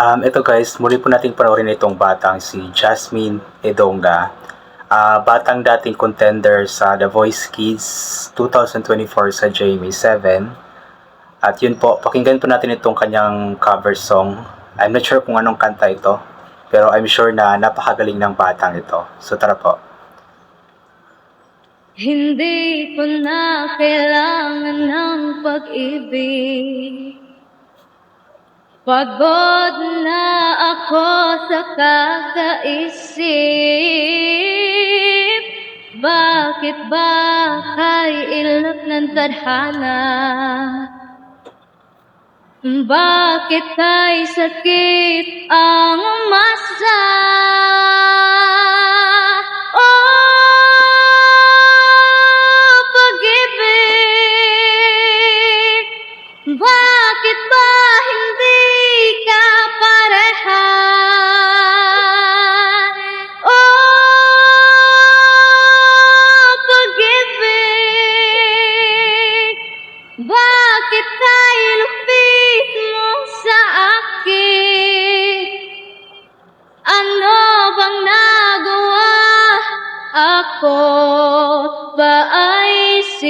Um, ito guys, muli po nating panoorin itong batang si Jasmine Edonga. Ah, batang dating contender sa The Voice Kids 2024 sa Jamie 7. At yun po, pakinggan po natin itong kanyang cover song. I'm not sure kung anong kanta ito, pero I'm sure na napakagaling ng batang ito. So tara po. Hindi ko na kailangan ng pag-ibig Pagod na ako sa kakaisip Bakit ba kay ilot ng tadhana? Bakit kay sakit ang masa?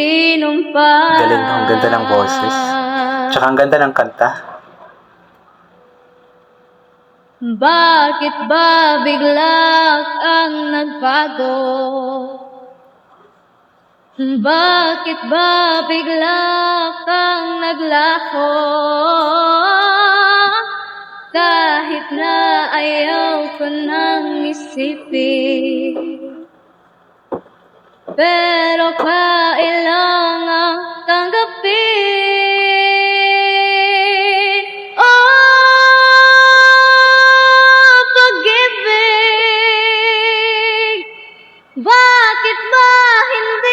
Ay sinumpa? Galing, ang ganda ng boses. Tsaka ang ganda ng kanta. Bakit ba bigla ang nagbago? Bakit ba bigla kang naglaho? Kahit na ayaw ko nang isipin Pero kailangan tanggapin. Oh, pag-ibig Bakit ba hindi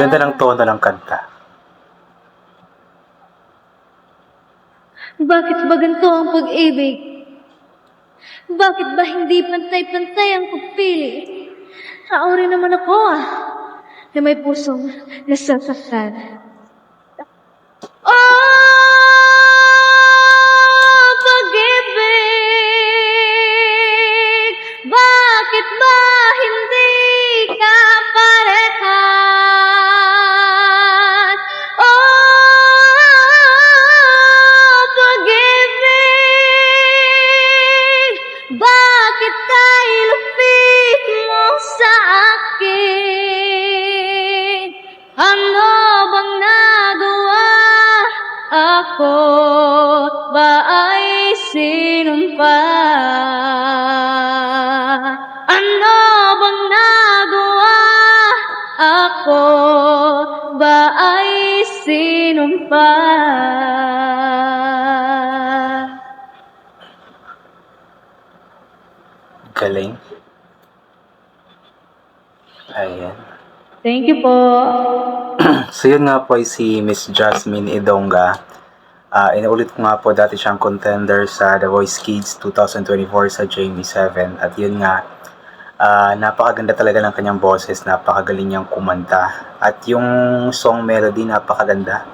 ganda ng tono ng kanta. Bakit ba ganito ang pag-ibig? Bakit ba hindi pantay-pantay ang pagpili? Tao rin naman ako ah, na may pusong nasasaktan. Ako ba ay sinumpa? Ano bang nagawa? Ako ba ay sinumpa? Galing. Ayan. Thank you po. So yun nga po ay si Miss Jasmine Idonga. Ah, inuulit ko nga po dati siyang contender sa The Voice Kids 2024 sa Jamie 7 at yun nga ah, napakaganda talaga ng kanyang boses, napakagaling niyang kumanta at yung song melody napakaganda.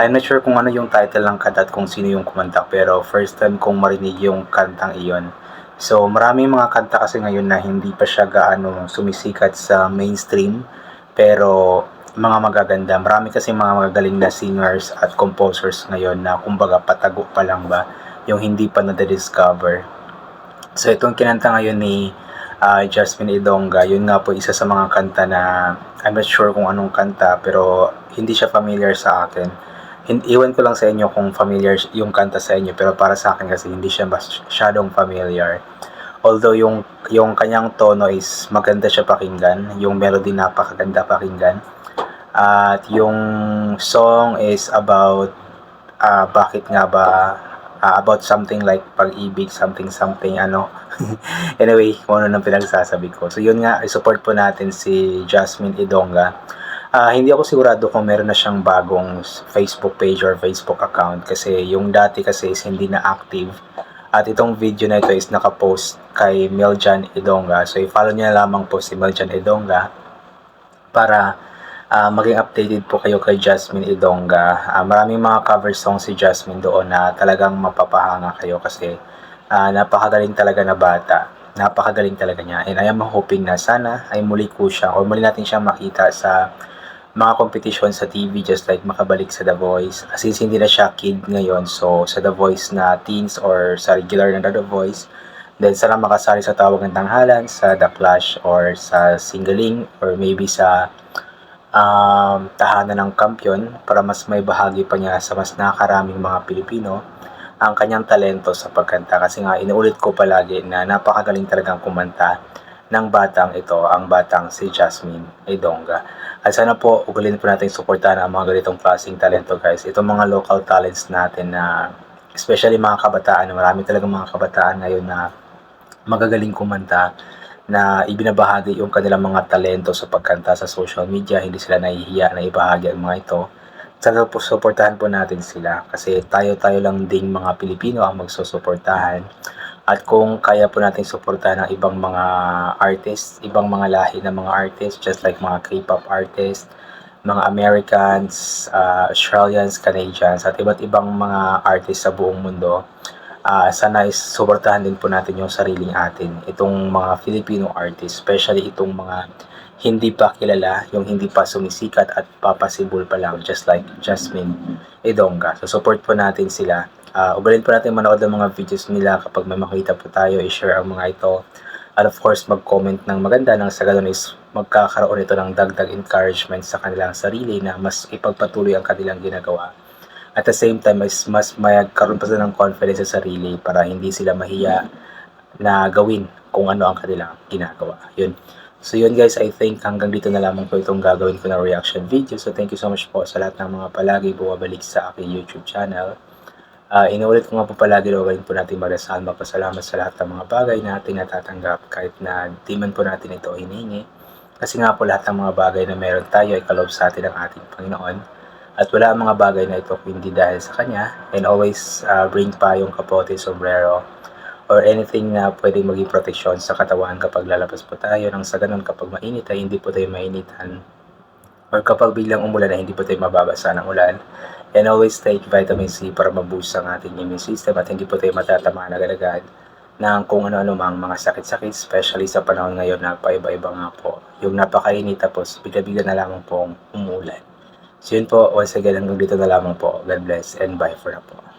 I'm not sure kung ano yung title ng kanta at kung sino yung kumanta pero first time kong marinig yung kantang iyon. So maraming mga kanta kasi ngayon na hindi pa siya gaano sumisikat sa mainstream pero mga magaganda. Marami kasi mga magagaling na singers at composers ngayon na kumbaga patago pa lang ba yung hindi pa na-discover. So itong kinanta ngayon ni ah, Jasmine Idonga, yun nga po isa sa mga kanta na I'm not sure kung anong kanta pero hindi siya familiar sa akin. Iwan ko lang sa inyo kung familiar yung kanta sa inyo pero para sa akin kasi hindi siya masyadong familiar. Although yung yung kanyang tono is maganda siya pakinggan, yung melody napakaganda pakinggan. At yung song is about ah, bakit nga ba ah, about something like pag-ibig, something something ano. anyway, kung ano nang pinagsasabi ko. So yun nga, i-support po natin si Jasmine Idonga. Ah, hindi ako sigurado kung meron na siyang bagong Facebook page or Facebook account kasi yung dati kasi is hindi na active. At itong video na ito is nakapost kay Meljan Idonga. So i-follow niyo na lamang po si Meljan Idonga para ah, maging updated po kayo kay Jasmine Idonga. Ah, maraming mga cover song si Jasmine doon na talagang mapapahanga kayo kasi ah, napakagaling talaga na bata. Napakagaling talaga niya. And I am hoping na sana ay muli ko siya o muli natin siya makita sa mga competition sa TV just like makabalik sa The Voice. Since hindi na siya kid ngayon, so sa The Voice na teens or sa regular na The Voice, then sana makasali sa Tawag ng Tanghalan, sa The Clash or sa Singling or maybe sa um, Tahanan ng Kampiyon para mas may bahagi pa niya sa mas nakakaraming mga Pilipino ang kanyang talento sa pagkanta kasi nga inuulit ko palagi na napakagaling talagang kumanta ng batang ito, ang batang si Jasmine Edonga. At sana po, ugulin po natin suportahan ang mga ganitong klaseng talento guys. Itong mga local talents natin na especially mga kabataan, marami talaga mga kabataan ngayon na magagaling kumanta na ibinabahagi yung kanilang mga talento sa pagkanta sa social media, hindi sila nahihiya na ibahagi ang mga ito. Sana po suportahan po natin sila kasi tayo-tayo lang ding mga Pilipino ang magsusuportahan. At kung kaya po natin suportahan ng ibang mga artists, ibang mga lahi ng mga artists, just like mga K-pop artists, mga Americans, uh, Australians, Canadians, at iba't ibang mga artists sa buong mundo, ah sana is suportahan din po natin yung sariling atin. Itong mga Filipino artists, especially itong mga hindi pa kilala, yung hindi pa sumisikat at papasibol pa lang, just like Jasmine Edonga. So support po natin sila. Uh, ugalin po natin manood ng mga videos nila kapag may makita po tayo, i-share ang mga ito. At of course, mag-comment ng maganda nang sa ganun is magkakaroon ito ng dagdag encouragement sa kanilang sarili na mas ipagpatuloy ang kanilang ginagawa. At the same time, is mas magkaroon pa sila ng confidence sa sarili para hindi sila mahiya na gawin kung ano ang kanilang ginagawa. Yun. So yun guys, I think hanggang dito na lamang po itong gagawin ko na reaction video. So thank you so much po sa lahat ng mga palagi bumabalik sa aking YouTube channel. Uh, inuulit ko nga po palagi na po natin marasal magpasalamat sa lahat ng mga bagay na ating natatanggap kahit na di man po natin ito hinihingi. Kasi nga po lahat ng mga bagay na meron tayo ay kalob sa atin ng ating Panginoon. At wala ang mga bagay na ito kung hindi dahil sa Kanya. And always uh, bring pa yung kapote, sombrero, or anything na pwedeng maging proteksyon sa katawan kapag lalabas po tayo. Nang sa ganun kapag mainit ay hindi po tayo mainitan. Or kapag biglang umulan ay hindi po tayo mababasa ng ulan. And always take vitamin C para maboost ang ating immune system at hindi po tayo matatamaan agad-agad ng kung ano-ano mang mga sakit-sakit especially sa panahon ngayon na paiba-iba nga po. Yung napakainit tapos bigla-bigla na lamang pong umulan so yun po. Once again hanggang dito na lamang po. God bless and bye for now po